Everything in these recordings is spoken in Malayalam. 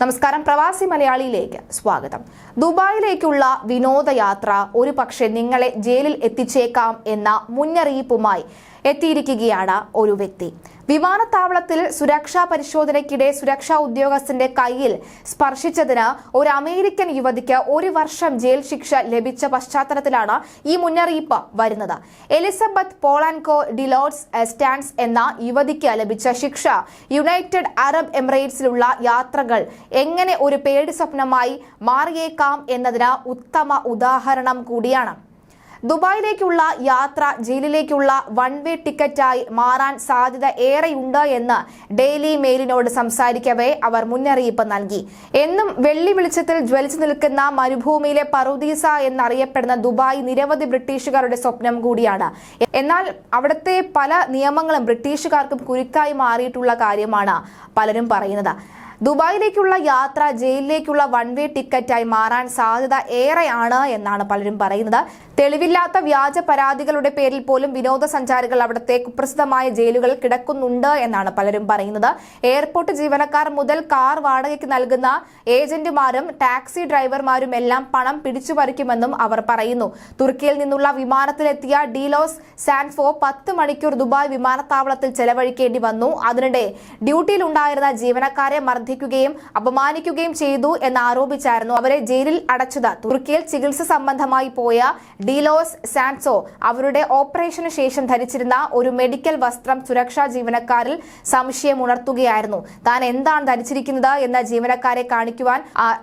നമസ്കാരം പ്രവാസി മലയാളിയിലേക്ക് സ്വാഗതം. ദുബായിലേക്കുള്ള വിനോദയാത്ര ഒരു പക്ഷേ നിങ്ങളെ ജയിലിൽ എത്തിച്ചേക്കാം എന്ന മുന്നറിയിപ്പുമായി എത്തിയിരിക്കുകയാണ് ഒരു വ്യക്തി. വിമാനത്താവളത്തിൽ സുരക്ഷാ പരിശോധനയ്ക്കിടെ സുരക്ഷാ ഉദ്യോഗസ്ഥന്റെ കയ്യിൽ സ്പർശിച്ചതിന് ഒരു അമേരിക്കൻ യുവതിക്ക് ഒരു വർഷം ജയിൽ ശിക്ഷ ലഭിച്ച പശ്ചാത്തലത്തിലാണ് ഈ മുന്നറിയിപ്പ് വരുന്നത്. എലിസബത്ത് പോളാൻകോ ഡിലോട്സ് സ്റ്റാൻസ് എന്ന യുവതിക്ക് ലഭിച്ച ശിക്ഷ യുണൈറ്റഡ് അറബ് എമിറേറ്റ്സിലുള്ള യാത്രകൾ എങ്ങനെ ഒരു പേടി സ്വപ്നമായി മാറിയേക്കാം എന്നതിന് ഉത്തമ ഉദാഹരണം കൂടിയാണ്. ദുബായിലേക്കുള്ള യാത്ര ജയിലിലേക്കുള്ള വൺ വേ ടിക്കറ്റായി മാറാൻ സാധ്യത ഏറെയുണ്ട് എന്ന് ഡെയിലി മെയിലിനോട് സംസാരിക്കവേ അവർ മുന്നറിയിപ്പ് നൽകി. എന്നും വെള്ളി വെളിച്ചത്തിൽ ജ്വലിച്ചു നിൽക്കുന്ന മരുഭൂമിയിലെ പറുദീസ എന്നറിയപ്പെടുന്ന ദുബായ് നിരവധി ബ്രിട്ടീഷുകാരുടെ സ്വപ്നം കൂടിയാണ്. എന്നാൽ അവിടുത്തെ പല നിയമങ്ങളും ബ്രിട്ടീഷുകാർക്കും കുരുക്കായി മാറിയിട്ടുള്ള കാര്യമാണ് പലരും പറയുന്നത്. ദുബായിലേക്കുള്ള യാത്ര ജയിലിലേക്കുള്ള വൺ വേ ടിക്കറ്റായി മാറാൻ സാധ്യത ഏറെയാണ് എന്നാണ് പലരും പറയുന്നത്. തെളിവില്ലാത്ത വ്യാജ പരാതികളുടെ പേരിൽ പോലും വിനോദസഞ്ചാരികൾ അവിടുത്തെ കുപ്രസിദ്ധമായ ജയിലുകളിൽ കിടക്കുന്നുണ്ട് എന്നാണ് പലരും പറയുന്നത്. എയർപോർട്ട് ജീവനക്കാർ മുതൽ കാർ വാടകയ്ക്ക് നൽകുന്ന ഏജന്റുമാരും ടാക്സി ഡ്രൈവർമാരും എല്ലാം പണം പിടിച്ചുപറിക്കുമെന്നും അവർ പറയുന്നു. തുർക്കിയിൽ നിന്നുള്ള വിമാനത്തിലെത്തിയ ഡീലോസ് സാൻഫോ പത്ത് മണിക്കൂർ ദുബായ് വിമാനത്താവളത്തിൽ ചെലവഴിക്കേണ്ടി വന്നു. അതിനിടെ ഡ്യൂട്ടിയിലുണ്ടായിരുന്ന ജീവനക്കാരെ മർദ്ദിക്കുകയും അപമാനിക്കുകയും ചെയ്തു എന്നാരോപിച്ചായിരുന്നു അവരെ ജയിലിൽ അടച്ചത്. തുർക്കിയിൽ ചികിത്സ സംബന്ധമായി പോയ ഡിലോസ് സാൻസോ അവരുടെ ഓപ്പറേഷന് ശേഷം ധരിച്ചിരുന്ന ഒരു മെഡിക്കൽ വസ്ത്രം സുരക്ഷാ ജീവനക്കാരിൽ സംശയം ഉണർത്തുകയായിരുന്നു. താൻ എന്താണ് ധരിച്ചിരിക്കുന്നത് എന്ന ജീവനക്കാരെ കാണിക്കുവാൻ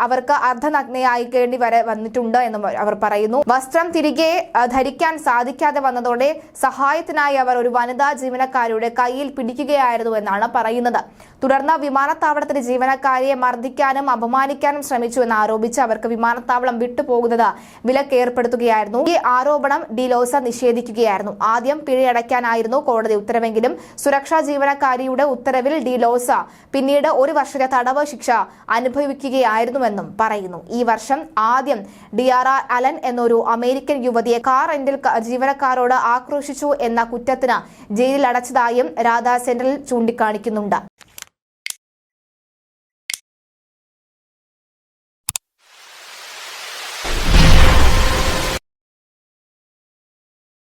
അവർക്ക് അർദ്ധനഗ്നയായിക്കേണ്ടി വരെ വന്നിട്ടുണ്ട് എന്നും അവർ പറയുന്നു. വസ്ത്രം തിരികെ ധരിക്കാൻ സാധിക്കാതെ വന്നതോടെ സഹായത്തിനായി അവർ ഒരു വനിതാ ജീവനക്കാരുടെ കയ്യിൽ പിടിക്കുകയായിരുന്നു എന്നാണ് പറയുന്നത്. തുടർന്ന് വിമാനത്താവളത്തിലെ ജീവനക്കാരെ മർദ്ദിക്കാനും അപമാനിക്കാനും ശ്രമിച്ചു എന്ന് ആരോപിച്ച് അവർക്ക് വിമാനത്താവളം വിട്ടുപോകുന്നത് വിലക്ക് ഏർപ്പെടുത്തുകയായിരുന്നു. ഈ ആരോപണം ഡിലോസ നിഷേധിക്കുകയായിരുന്നു. ആദ്യം പിഴയടയ്ക്കാനായിരുന്നു കോടതി ഉത്തരവെങ്കിലും സുരക്ഷാ ജീവനക്കാരിയുടെ ഉത്തരവിൽ ഡിലോസ പിന്നീട് ഒരു വർഷത്തെ തടവ് ശിക്ഷ അനുഭവിക്കുകയായിരുന്നുവെന്നും പറയുന്നു. ഈ വർഷം ആദ്യം ഡിയാറ അലൻ എന്നൊരു അമേരിക്കൻ യുവതിയെ കാർ റെന്റൽ ജീവനക്കാരോട് ആക്രോശിച്ചു എന്ന കുറ്റത്തിന് ജയിലിൽ അടച്ചതായും രാധാ സെന്ററിൽ ചൂണ്ടിക്കാണിക്കുന്നുണ്ട്.